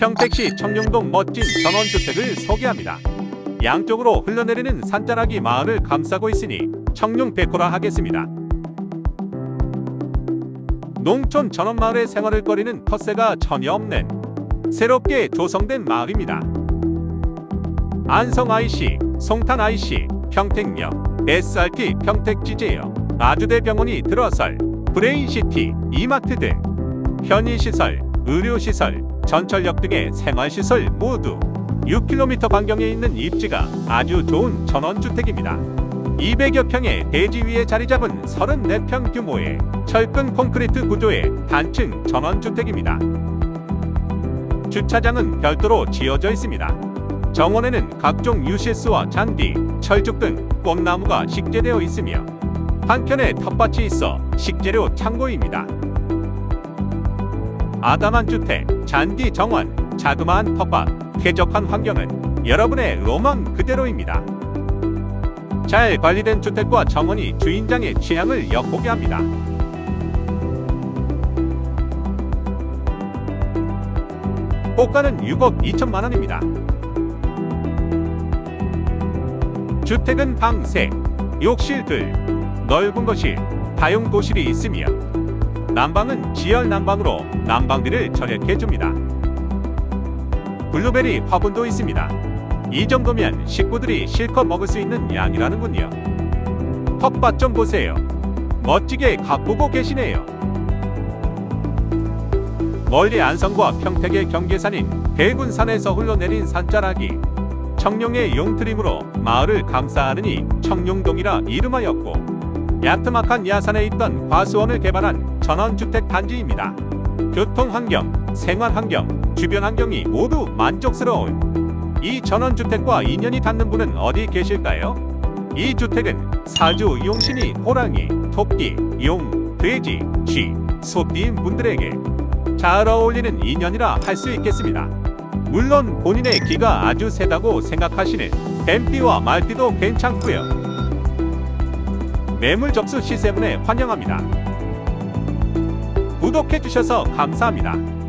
평택시 청룡동 멋진 전원주택을 소개합니다. 양쪽으로 흘러내리는 산자락이 마을을 감싸고 있으니 청룡 백호라 하겠습니다. 농촌 전원마을의 생활을 거리는 텃세가 전혀 없는 새롭게 조성된 마을입니다. 안성 IC, 송탄 IC, 평택역, SRT 평택지제역, 아주대병원이 들어설, 브레인시티, 이마트 등 편의시설, 의료시설, 전철역 등의 생활시설 모두 6km 반경에 있는 입지가 아주 좋은 전원주택입니다. 200여 평의 대지 위에 자리 잡은 34평 규모의 철근 콘크리트 구조의 단층 전원주택입니다. 주차장은 별도로 지어져 있습니다. 정원에는 각종 유실수와 잔디, 철쭉 등 꽃나무가 식재되어 있으며 한켠에 텃밭이 있어 식재료 창고입니다. 아담한 주택, 잔디 정원, 자그마한 텃밭, 쾌적한 환경은 여러분의 로망 그대로입니다. 잘 관리된 주택과 정원이 주인장의 취향을 엿보게 합니다. 고가는 6억 2천만 원입니다. 주택은 방 3, 욕실 2, 넓은 거실, 다용 도실이 있으며 난방은 지열 난방으로 난방비를 절약해 줍니다. 블루베리 화분도 있습니다. 이 정도면 식구들이 실컷 먹을 수 있는 양이라는군요. 텃밭 좀 보세요. 멋지게 가꾸고 계시네요. 멀리 안성과 평택의 경계산인 대군산에서 흘러내린 산자락이 청룡의 용트림으로 마을을 감싸하느니 청룡동이라 이름하였고 야트막한 야산에 있던 과수원을 개발한 전원주택 단지입니다. 교통 환경, 생활 환경, 주변 환경이 모두 만족스러운 이 전원주택과 인연이 닿는 분은 어디 계실까요? 이 주택은 사주 용신이 호랑이, 토끼, 용, 돼지, 쥐, 소띠인 분들에게 잘 어울리는 인연이라 할 수 있겠습니다. 물론 본인의 기가 아주 세다고 생각하시는 뱀띠와 말띠도 괜찮고요. 매물 접수 시세문에 환영합니다. 구독해 주셔서 감사합니다.